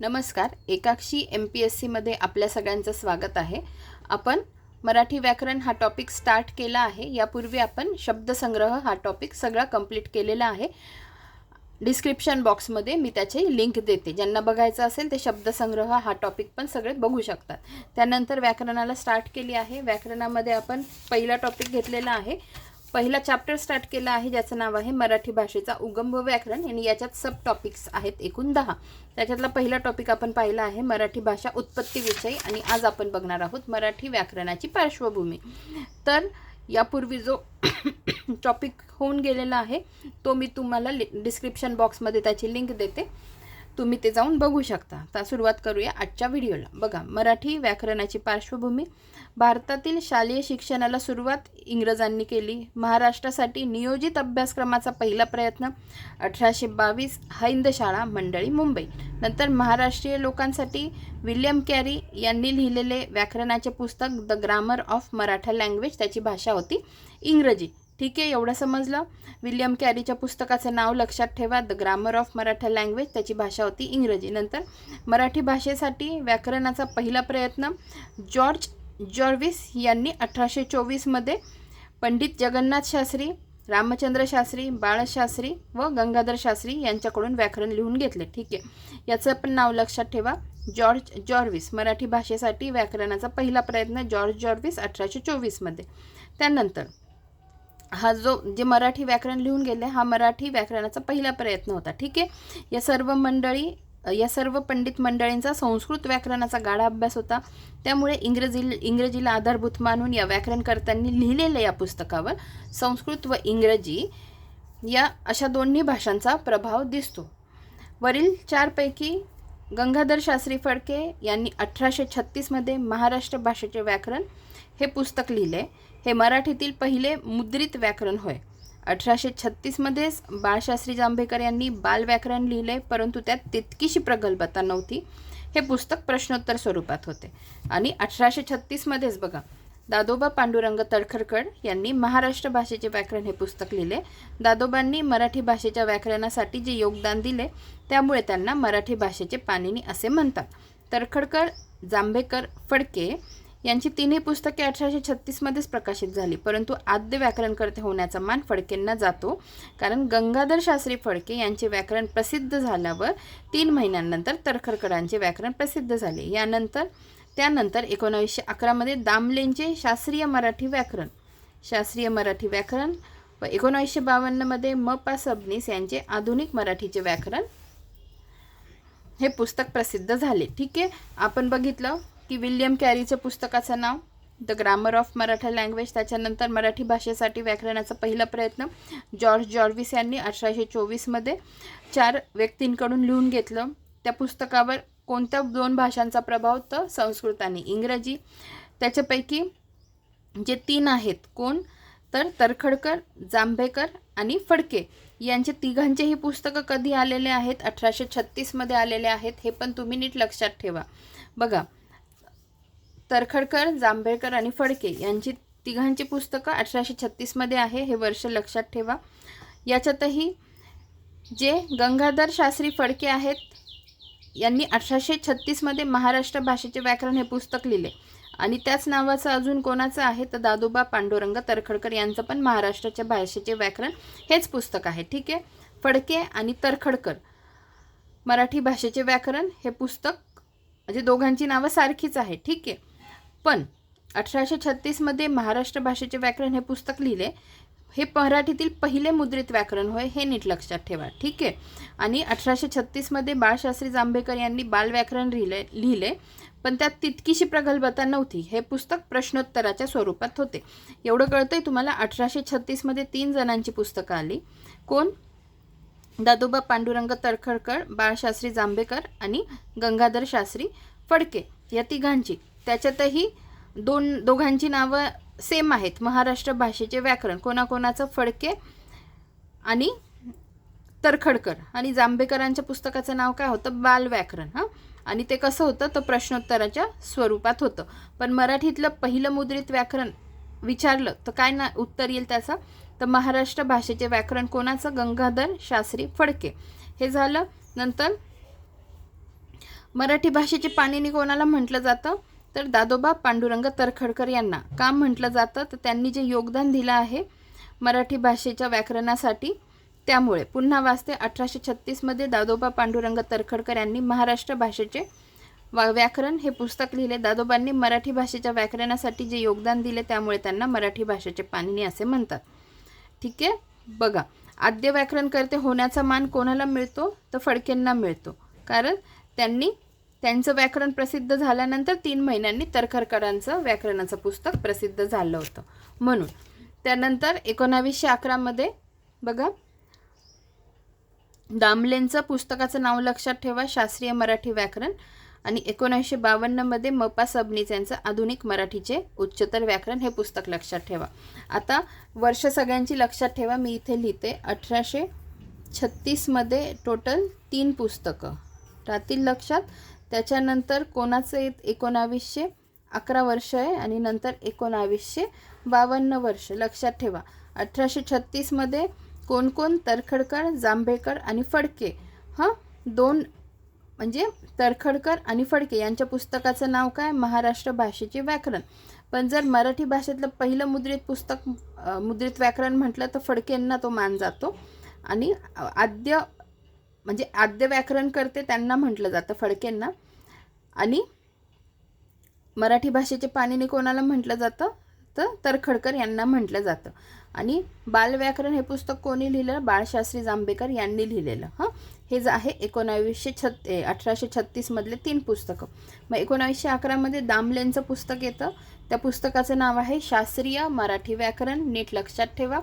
नमस्कार एकाक्षी M P S सीमध्ये आपल्या सगळ्यांचं स्वागत आहे. आपण मराठी व्याकरण हा टॉपिक स्टार्ट केला आहे. यापूर्वी आपण शब्दसंग्रह हा टॉपिक सगळा कंप्लीट केलेला आहे. डिस्क्रिप्शन बॉक्समध्ये मी त्याची लिंक देते. ज्यांना बघायचं असेल ते शब्दसंग्रह हा टॉपिक पण सगळे बघू शकतात. त्यानंतर व्याकरणाला स्टार्ट केली आहे. व्याकरणामध्ये आपण पहिला टॉपिक घेतलेला आहे. पहिला चॅप्टर स्टार्ट केला आहे ज्याचं नाव आहे मराठी भाषेचा उगम व व्याकरण. आणि याच्यात सब टॉपिक्स आहेत एकूण दहा. त्याच्यातला पहिला टॉपिक आपण पाहिला आहे मराठी भाषा उत्पत्तीविषयी आणि आज आपण बघणार आहोत मराठी व्याकरणाची पार्श्वभूमी. तर यापूर्वी जो टॉपिक होऊन गेलेला आहे तो मी तुम्हाला डिस्क्रिप्शन बॉक्समध्ये त्याची लिंक देते. तुम्ही ते जाऊन बघू शकता. आता सुरुवात करूया आजच्या व्हिडिओला बघा मराठी व्याकरणाची पार्श्वभूमी. भारतातील शालेय शिक्षणाला सुरुवात इंग्रजांनी केली. महाराष्ट्रासाठी नियोजित अभ्यासक्रमाचा पहिला प्रयत्न अठराशे बावीस हैंदशाळा मंडळी मुंबई. नंतर महाराष्ट्रीय लोकांसाठी विल्यम कॅरी यांनी लिहिलेले व्याकरणाचे पुस्तक the grammar of Maratha language त्याची भाषा होती इंग्रजी. ठीक आहे एवढं समजलं? विल्यम कॅरीच्या पुस्तकाचं नाव लक्षात ठेवा. The grammar of Maratha language त्याची भाषा होती इंग्रजी. नंतर मराठी भाषेसाठी व्याकरणाचा पहिला प्रयत्न जॉर्ज जॉर्विस यांनी अठराशे चोवीसमध्ये पंडित जगन्नाथ शास्त्री रामचंद्र शास्त्री बाळशास्त्री व गंगाधर शास्त्री यांच्याकडून व्याकरण लिहून घेतले. ठीक आहे. याचं पण नाव लक्षात ठेवा. जॉर्ज जॉर्विस. मराठी भाषेसाठी व्याकरणाचा पहिला प्रयत्न जॉर्ज जॉर्विस अठराशे चोवीसमध्ये त्यानंतर हा जो जे मराठी व्याकरण लिहून गेले हा मराठी व्याकरणाचा पहिला प्रयत्न होता. ठीक आहे. या सर्व मंडळी या सर्व पंडित मंडळींचा संस्कृत व्याकरणाचा गाढा अभ्यास होता. त्यामुळे इंग्रजी इंग्रजीला आधारभूत मानून या व्याकरणकर्त्यांनी लिहिलेल्या या पुस्तकावर संस्कृत व इंग्रजी या अशा दोन्ही भाषांचा प्रभाव दिसतो. वरील चारपैकी गंगाधर शास्त्री फडके यांनी अठराशे छत्तीसमध्ये महाराष्ट्र भाषेचे व्याकरण हे पुस्तक लिहिले. हे मराठीतील पहिले मुद्रित व्याकरण होय. अठराशे छत्तीसमध्येच बाळशास्त्री जांभेकर यांनी बाल व्याकरण लिहिले परंतु त्यात तितकीशी प्रगल्भता नव्हती. हे पुस्तक प्रश्नोत्तर स्वरूपात होते. आणि अठराशे छत्तीसमध्येच बघा दादोबा पांडुरंग तडखरकर यांनी महाराष्ट्र भाषेचे व्याकरण हे पुस्तक लिहिले. दादोबांनी मराठी भाषेच्या व्याकरणासाठी जे योगदान दिले त्यामुळे त्यांना मराठी भाषेचे पाणिनी असे म्हणतात. तडखडकर जांभेकर फडके यांची तिन्ही पुस्तके अठराशे छत्तीसमध्येच प्रकाशित झाली परंतु आद्य व्याकरणकर्ते होण्याचा मान फडकेंना जातो. कारण गंगाधर शास्त्री फडके यांचे व्याकरण प्रसिद्ध झाल्यावर तीन महिन्यांनंतर तरखरकरांचे व्याकरण प्रसिद्ध झाले. यानंतर त्यानंतर एकोणावीसशे अकरामध्ये दामलेंचे शास्त्रीय मराठी व्याकरण. शास्त्रीय मराठी व्याकरण व एकोणावीसशे बावन्नमध्ये म पा सबनीस यांचे आधुनिक मराठीचे व्याकरण हे पुस्तक प्रसिद्ध झाले. ठीक आहे? आपण बघितलं. की विल्यम कॅरीचं पुस्तकाचं नाव the grammar of Maratha language त्याच्यानंतर मराठी भाषेसाठी व्याकरणाचा पहिला प्रयत्न जॉर्ज जॉर्विस यांनी अठराशे चोवीसमध्ये चार व्यक्तींकडून लिहून घेतलं. त्या पुस्तकावर कोणत्या दोन भाषांचा प्रभाव तर संस्कृत आणि इंग्रजी. त्याच्यापैकी जे तीन आहेत कोण? तर तरखडकर जांभेकर आणि फडके. यांचे तिघांचेही पुस्तकं कधी आलेले आहेत? अठराशे छत्तीसमध्ये आलेले आहेत. हे पण तुम्ही नीट लक्षात ठेवा. बघा तरखडकर जांभेळकर आणि फडके यांची तिघांची पुस्तकं अठराशे छत्तीसमध्ये आहे. हे वर्ष लक्षात ठेवा. याच्यातही जे गंगाधर शास्त्री फडके आहेत यांनी अठराशे छत्तीसमध्ये महाराष्ट्र भाषेचे व्याकरण हे पुस्तक लिहिले. आणि त्याच नावाचं अजून कोणाचं आहे? तर दादोबा पांडुरंग तरखडकर यांचं पण महाराष्ट्राच्या भाषेचे व्याकरण हेच पुस्तक आहे. ठीक आहे? फडके आणि तरखडकर. मराठी भाषेचे व्याकरण हे पुस्तक म्हणजे दोघांची नावं सारखीच आहे. ठीक आहे? पण अठराशे छत्तीसमध्ये महाराष्ट्र भाषेचे व्याकरण हे पुस्तक लिहिले. हे मराठीतील पहिले मुद्रित व्याकरण होय हे नीट लक्षात ठेवा. ठीक आहे? आणि अठराशे छत्तीसमध्ये बाळशास्त्री जांभेकर यांनी बाल व्याकरण लिहिले लिहिले पण त्यात तितकीशी प्रगल्भता नव्हती. हे पुस्तक प्रश्नोत्तराच्या स्वरूपात होते. एवढं कळतंय तुम्हाला? अठराशे छत्तीसमध्ये तीन जणांची पुस्तकं आली. कोण? दादोबा पांडुरंग तडखडकर बाळशास्त्री जांभेकर आणि गंगाधर शास्त्री फडके या तिघांची. त्याच्यातही दोन दोघांची नावं सेम आहेत. महाराष्ट्र भाषेचे व्याकरण. कोणाकोणाचं फडके आणि तरखडकर. आणि जांभेकरांच्या पुस्तकाचं नाव काय होतं? बाल व्याकरण हां? आणि ते कसं होतं? तर प्रश्नोत्तराच्या स्वरूपात होतं. पण मराठीतलं पहिलं मुद्रित व्याकरण विचारलं तर काय ना उत्तर येईल त्याचं? तर महाराष्ट्र भाषेचे व्याकरण कोणाचं? गंगाधर शास्त्री फडके. हे झालं. नंतर मराठी भाषेचे पाणिनी कोणाला म्हटलं जातं? तर दादोबा पांडुरंग तरखडकर यांना. का म्हटलं जातं? तर त्यांनी जे योगदान दिलं आहे मराठी भाषेच्या व्याकरणासाठी त्यामुळे. पुन्हा वाचते अठराशे छत्तीसमध्ये दादोबा पांडुरंग तरखडकर यांनी महाराष्ट्र भाषेचे वा व्याकरण हे पुस्तक लिहिले. दादोबांनी मराठी भाषेच्या व्याकरणासाठी जे योगदान दिले त्यामुळे त्यांना मराठी भाषेचे पाणिनी असे म्हणतात. ठीक आहे? बघा. आद्य व्याकरणकर्ते होण्याचा मान कोणाला मिळतो? तर फडकेंना मिळतो. कारण त्यांनी त्यांचं व्याकरण प्रसिद्ध झाल्यानंतर तीन महिन्यांनी तरखरकरांचं व्याकरणाचं पुस्तक प्रसिद्ध झालं होतं. म्हणून त्यानंतर एकोणावीसशे अकरामध्ये बघा दामलेंचं पुस्तकाचं नाव लक्षात ठेवा शास्त्रीय मराठी व्याकरण. आणि एकोणीसशे बावन्नमध्ये मपा सबनीस यांचं आधुनिक मराठीचे उच्चतर व्याकरण हे पुस्तक लक्षात ठेवा. आता वर्ष सगळ्यांची लक्षात ठेवा मी इथे लिहिते. अठराशे छत्तीसमध्ये टोटल तीन पुस्तकं राहतील लक्षात. त्याच्यानंतर कोणाचं एकोणावीसशे अकरा वर्ष आहे आणि नंतर एकोणावीसशे बावन्न वर्ष. लक्षात ठेवा. अठराशे छत्तीसमध्ये कोण कोण तरखडकर जांभेकर आणि फडके हां? दोन म्हणजे तरखडकर आणि फडके यांच्या पुस्तकाचं नाव काय? महाराष्ट्र भाषेचे व्याकरण. पण जर मराठी भाषेतलं पहिलं मुद्रित पुस्तक मुद्रित व्याकरण म्हटलं तर फडकेंना तो मान जातो. आणि आद्य म्हणजे आद्य व्याकरण करते त्यांना म्हटलं जातं फडकेंना. आणि मराठी भाषेचे पाणीने कोणाला म्हटलं जातं? तर तरखडकर यांना म्हटलं जातं. आणि बालव्याकरण हे पुस्तक कोणी लिहिलं बाळशास्त्री जांभेकर यांनी लिहिलेलं. हां? हे जे आहे एकोणावीसशे छत् अठराशे छत्तीसमधले तीन पुस्तकं. मग एकोणावीसशे अकरामध्ये दामलेंचं पुस्तक येतं. त्या पुस्तकाचं नाव आहे शास्त्रीय मराठी व्याकरण. नीट लक्षात ठेवा.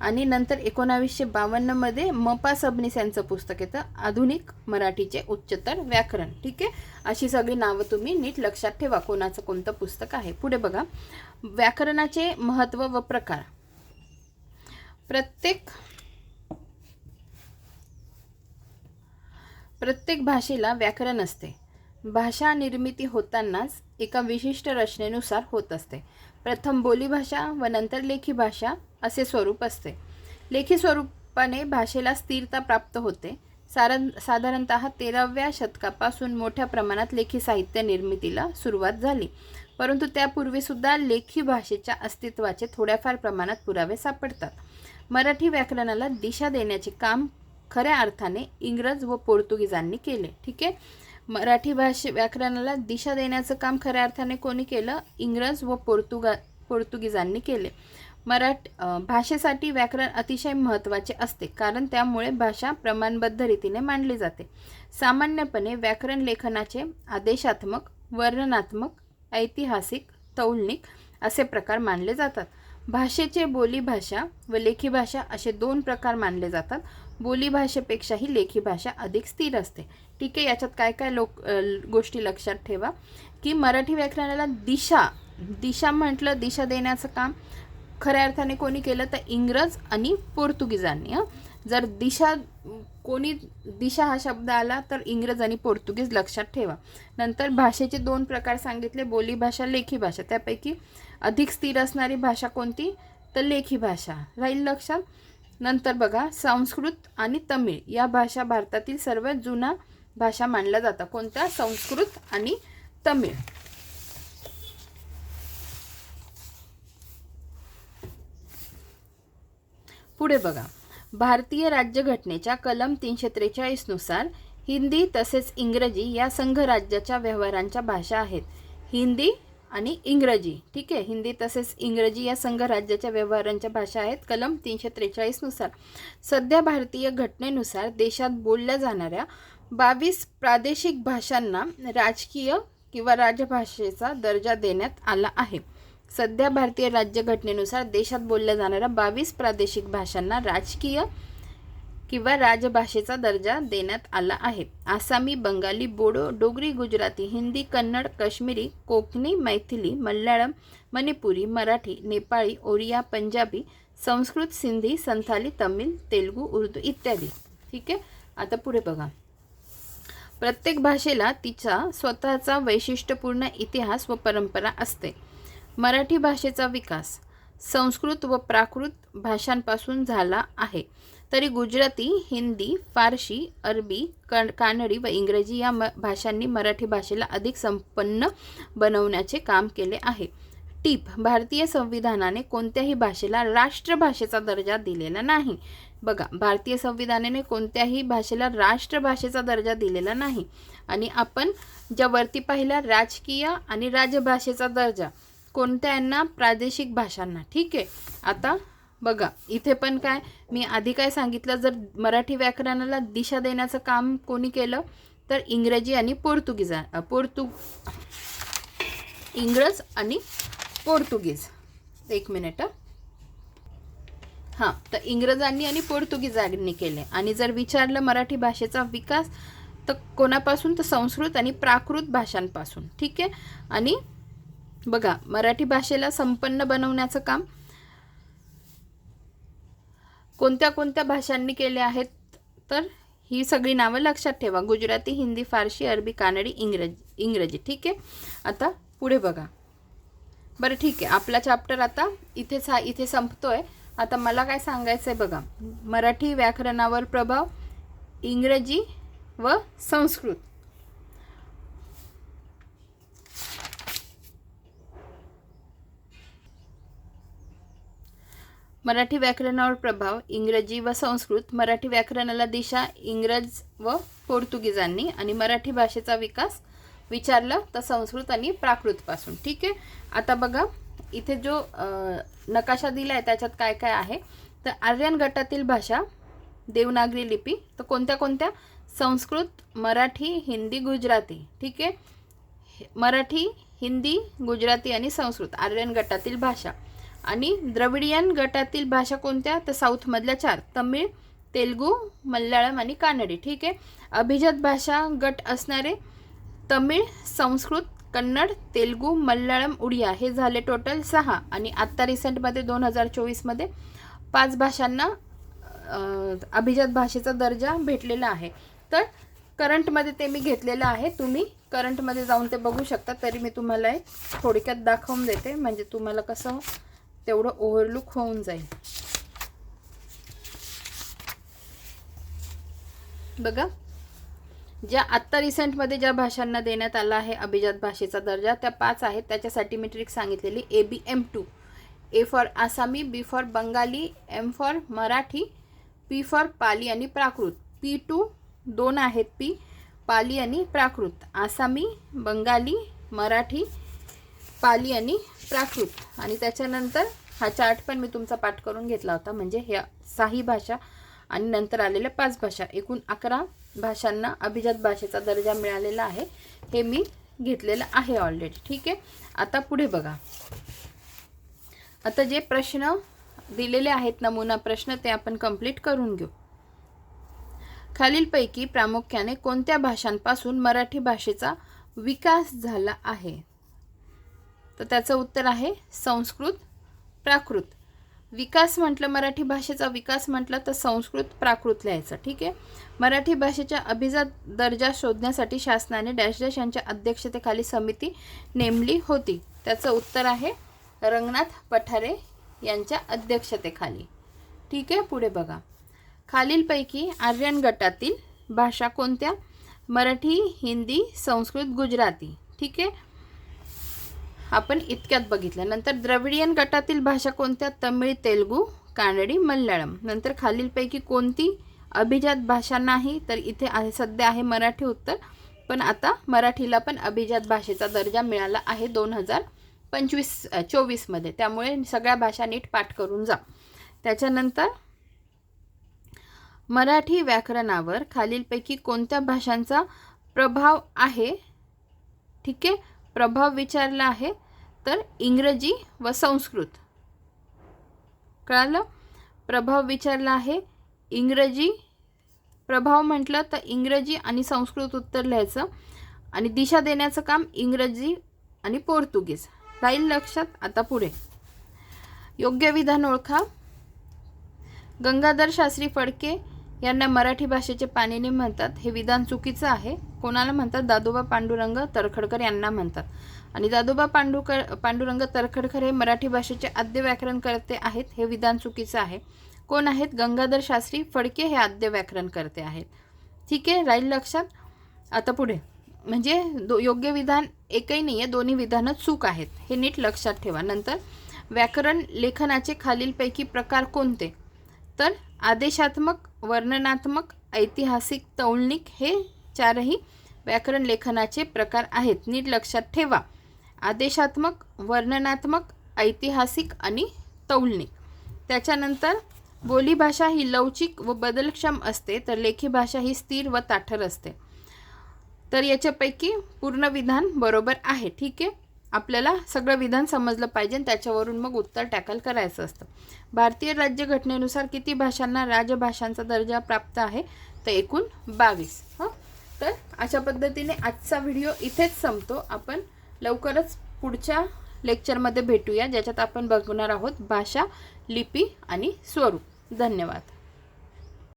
आणि नंतर एकोणावीसशे बावन्नमध्ये मपा सबनीस यांचं पुस्तक येतं आधुनिक मराठीचे उच्चतर व्याकरण. ठीक आहे? अशी सगळी नावं तुम्ही नीट लक्षात ठेवा कोणाचं कोणतं पुस्तक आहे. पुढे बघा. व्याकरणाचे महत्त्व व प्रकार. प्रत्येक प्रत्येक भाषेला व्याकरण असते. भाषा निर्मिती होतानाच एका विशिष्ट रचनेनुसार होत असते. प्रथम बोलीभाषा व नंतर लेखी भाषा असे स्वरूप असते. लेखी स्वरूपाने भाषेला स्थिरता प्राप्त होते. सारण साधारणत तेराव्या शतकापासून मोठ्या प्रमाणात लेखी साहित्य निर्मितीला सुरुवात झाली. परंतु त्यापूर्वीसुद्धा लेखी भाषेच्या अस्तित्वाचे थोड्याफार प्रमाणात पुरावे सापडतात. मराठी व्याकरणाला दिशा देण्याचे काम खऱ्या अर्थाने इंग्रज व पोर्तुगीजांनी केले. ठीक आहे? मराठी भाषे व्याकरणाला दिशा देण्याचं काम खऱ्या अर्थाने कोणी केलं? इंग्रज व पोर्तुगा पोर्तुगीजांनी केले. मराठ भाषेसाठी व्याकरण अतिशय महत्त्वाचे असते कारण त्यामुळे भाषा प्रमाणबद्ध रीतीने मांडली जाते. सामान्यपणे व्याकरण लेखनाचे आदेशात्मक वर्णनात्मक ऐतिहासिक तौलनिक असे प्रकार मानले जातात. भाषेचे बोलीभाषा व लेखी भाषा असे दोन प्रकार मानले जातात. बोलीभाषेपेक्षाही लेखी भाषा अधिक स्थिर असते. ठीक आहे याच्यात काय काय लोक गोष्टी लक्षात ठेवा. की मराठी व्याकरणाला दिशा दिशा म्हटलं दिशा देण्याचं काम खऱ्या अर्थाने कोणी केलं तर इंग्रज आणि पोर्तुगीजांनी जर दिशा कोणी दिशा हा शब्द आला तर इंग्रज आणि पोर्तुगीज लक्षात ठेवा. नंतर भाषेचे दोन प्रकार सांगितले बोलीभाषा लेखी भाषा. त्यापैकी अधिक स्थिर असणारी भाषा कोणती? तर लेखी भाषा. राहील लक्षात? नंतर बघा संस्कृत आणि तमिळ. या भाषा भारतातील सर्वात जुना भाषा मानल्या जातात. कोणत्या? संस्कृत आणि तमिळ. पुढे बघा. भारतीय राज्यघटनेच्या कलम तीनशे त्रेचाळीसनुसार हिंदी तसेच इंग्रजी या संघराज्याच्या व्यवहारांच्या भाषा आहेत. हिंदी आणि इंग्रजी. ठीक आहे? हिंदी तसेच इंग्रजी या संघराज्याच्या व्यवहारांच्या भाषा आहेत. कलम तीनशे त्रेचाळीसनुसार सध्या भारतीय घटनेनुसार देशात बोलल्या जाणाऱ्या बावीस प्रादेशिक भाषांना राजकीय किंवा राजभाषेचा दर्जा देण्यात आला आहे. सध्या भारतीय राज्यघटनेनुसार देशात बोलल्या जाणाऱ्या बावीस प्रादेशिक भाषांना राजकीय किंवा राजभाषेचा दर्जा देण्यात आला आहे. आसामी बंगाली बोडो डोगरी गुजराती हिंदी कन्नड काश्मीरी कोकणी मैथिली मल्याळम मणिपुरी मराठी नेपाळी ओरिया पंजाबी संस्कृत सिंधी संथाली तमिळ तेलुगू उर्दू इत्यादी. ठीक आहे? आता पुढे बघा. प्रत्येक भाषेला तिचा स्वतःचा वैशिष्ट्यपूर्ण इतिहास व परंपरा असते. मराठी भाषेचा विकास संस्कृत व प्राकृत भाषांपासून झाला आहे. तरी गुजराती हिंदी फारशी अरबी कन कानडी व इंग्रजी या म भाषांनी मराठी भाषेला अधिक संपन्न बनवण्याचे काम केले आहे. टीप भारतीय संविधानाने कोणत्याही भाषेला राष्ट्रभाषेचा दर्जा दिलेला नाही. बघा भारतीय संविधानाने कोणत्याही भाषेला राष्ट्रभाषेचा दर्जा दिलेला नाही. आणि आपण ज्या वरती पाहिल्या राजकीय आणि राजभाषेचा दर्जा कोणत्या यांना प्रादेशिक भाषांना. ठीक आहे? आता बघा इथे पण काय? मी आधी काय सांगितलं जर मराठी व्याकरणाला दिशा देण्याचं काम कोणी केलं तर इंग्रजी आणि पोर्तुगीजा पोर्तुग इंग्रज आणि पोर्तुगीज. एक मिनिट हां तर इंग्रजांनी आणि पोर्तुगीजांनी केले. आणि जर विचारलं मराठी भाषेचा विकास तर कोणापासून? तर संस्कृत आणि प्राकृत भाषांपासून. ठीक आहे? आणि बघा मराठी भाषेला संपन्न बनवण्याचं काम कोणत्या कोणत्या भाषांनी केले आहेत? तर ही सगळी नावं लक्षात ठेवा. गुजराती हिंदी फारशी अरबी कानडी इंग्रजी इंग्रजी. ठीक आहे? आता पुढे बघा. बरं ठीक आहे. आपला चॅप्टर आता इथेच हा इथे संपतोय. आता मला काय सांगायचं आहे बघा. मराठी व्याकरणावर प्रभाव इंग्रजी व संस्कृत. मराठी व्याकरणावर प्रभाव इंग्रजी व संस्कृत. मराठी व्याकरणाला दिशा इंग्रज व पोर्तुगीजांनी आणि मराठी भाषेचा विकास विचारलं तर संस्कृत आणि प्राकृतपासून. ठीक आहे? आता बघा. इथे जो नकाशा दिला आहे त्याच्यात काय काय आहे तर आर्यन गटातील भाषा देवनागरी लिपी तर कोणत्या कोणत्या? संस्कृत मराठी हिंदी गुजराती ठीक आहे? मराठी हिंदी गुजराती आणि संस्कृत आर्यन गटातील भाषा. आणि द्रविडियन गटातील भाषा कोणत्या? तर साऊथमधल्या चार तमिळ तेलगू मल्याळम आणि कानडी ठीक आहे? अभिजात भाषा गट असणारे तमिळ संस्कृत कन्नड तेलगू मल्याळम उडिया हे झाले टोटल सहा. आणि आत्ता रिसेंटमध्ये दोन हजार चोवीसमध्ये पाच भाषांना अभिजात भाषेचा दर्जा भेटलेला आहे. तर करंटमध्ये ते मी घेतलेलं आहे. तुम्ही करंटमध्ये जाऊन ते बघू शकता. तरी मी तुम्हाला एक थोडक्यात दाखवून देते. म्हणजे तुम्हाला कसं तेवढं ओव्हरलुक होऊन जाईल. बघा. ज्या आत्ता रिसेंटमध्ये ज्या भाषांना देण्यात आला आहे अभिजात भाषेचा दर्जा त्या पाच आहेत. त्याच्यासाठी मी ट्रिक सांगितलेली. A B M to A for Asami B for Bengali M for Marathi P for Pali आणि प्राकृत पी टू दोन आहेत. पी पाली आणि प्राकृत आसामी बंगाली मराठी पाली आणि प्राकृत आणि त्याच्यानंतर हा चार्ट पण मी तुमचा पाठ करून घेतला होता. म्हणजे ह्या साही भाषा आणि नंतर आलेल्या पाच भाषा एकूण अकरा भाषांना अभिजात भाषेचा दर्जा मिळालेला आहे हे मी घेतलेलं आहे ऑलरेडी ठीक आहे? आता पुढे बघा. आता जे प्रश्न दिलेले आहेत नमुना प्रश्न ते आपण कंप्लीट करून घेऊ. खालीलपैकी प्रामुख्याने कोणत्या भाषांपासून मराठी भाषेचा विकास झाला आहे? तर त्याचं उत्तर आहे संस्कृत प्राकृत. विकास म्हटलं मराठी भाषेचा विकास म्हटलं तर संस्कृत प्राकृत लिहायचं ठीक आहे? मराठी भाषेच्या अभिजात दर्जा शोधण्यासाठी शासनाने डॅश डॅश यांच्या अध्यक्षतेखाली समिती नेमली होती. त्याचं उत्तर आहे रंगनाथ पठारे यांच्या अध्यक्षतेखाली. ठीक आहे? पुढे बघा. खालीलपैकी आर्यन गटातील भाषा कोणत्या? मराठी हिंदी संस्कृत गुजराती. ठीक आहे? आपण इतक्यात बघितलं. नंतर द्रविडियन गटातील भाषा कोणत्या? तमिळ तेलगू कानडी मल्याळम. नंतर खालीलपैकी कोणती अभिजात भाषा नाही? तर इथे आहे सध्या आहे मराठी उत्तर. पण आता मराठीला पण अभिजात भाषेचा दर्जा मिळाला आहे दोन हजार पंचवीस चोवीसमध्ये. त्यामुळे सगळ्या भाषा नीट पाठ करून जा. त्याच्यानंतर मराठी व्याकरणावर खालीलपैकी कोणत्या भाषांचा प्रभाव आहे? ठीक आहे. प्रभाव विचारला आहे तर इंग्रजी व संस्कृत. कळालं? प्रभाव विचारला आहे इंग्रजी प्रभाव म्हटलं तर इंग्रजी आणि संस्कृत उत्तर लिहायचं आणि दिशा देण्याचं काम इंग्रजी आणि पोर्तुगीज. राहील लक्षात? आता पुढे. योग्य विधान ओळखा. गंगाधर शास्त्री फडके यांना मराठी भाषेचे पाणिनी म्हणतात. हे विधान चुकीचं आहे. कोणाला म्हणतात? दादोबा पांडुरंग तरखडकर यांना म्हणतात. आणि दादोबा पांडुकर पांडुरंग तरखडकर हे मराठी भाषेचे आद्य व्याकरणकर्ते आहेत. हे विधान चुकीचं आहे. कोण आहेत? गंगाधर शास्त्री फडके हे आद्य व्याकरणकर्ते आहेत. ठीक आहे राहील लक्षात? आता पुढे. म्हणजे दो योग्य विधान एकही नाही आहे दोन्ही विधानं चूक आहेत. हे नीट लक्षात ठेवा. नंतर व्याकरण लेखनाचे खालीलपैकी प्रकार कोणते? तर आदेशात्मक वर्णनात्मक ऐतिहासिक तौलनिक हे चारही व्याकरण लेखनाचे प्रकार आहेत. नीट लक्षात ठेवा. आदेशात्मक वर्णनात्मक ऐतिहासिक आणि तौलनिक. त्याच्यानंतर बोलीभाषा ही लवचिक व बदलक्षम असते तर लेखी भाषा ही स्थिर व ताठर असते. तर याच्यापैकी पूर्ण विधान बरोबर आहे. ठीक आहे? आपल्याला सगळं विधान समजलं पाहिजे त्याच्यावरून मग उत्तर टॅकल करायचं असतं. भारतीय राज्यघटनेनुसार किती भाषांना राजभाषांचा दर्जा प्राप्त आहे? तर एकूण बावीस. हं? तर अशा पद्धतीने आजचा व्हिडिओ इथेच संपतो. आपण लवकरच पुढच्या लेक्चरमध्ये भेटूया ज्याच्यात आपण बघणार आहोत भाषा लिपी आणि स्वरूप. धन्यवाद.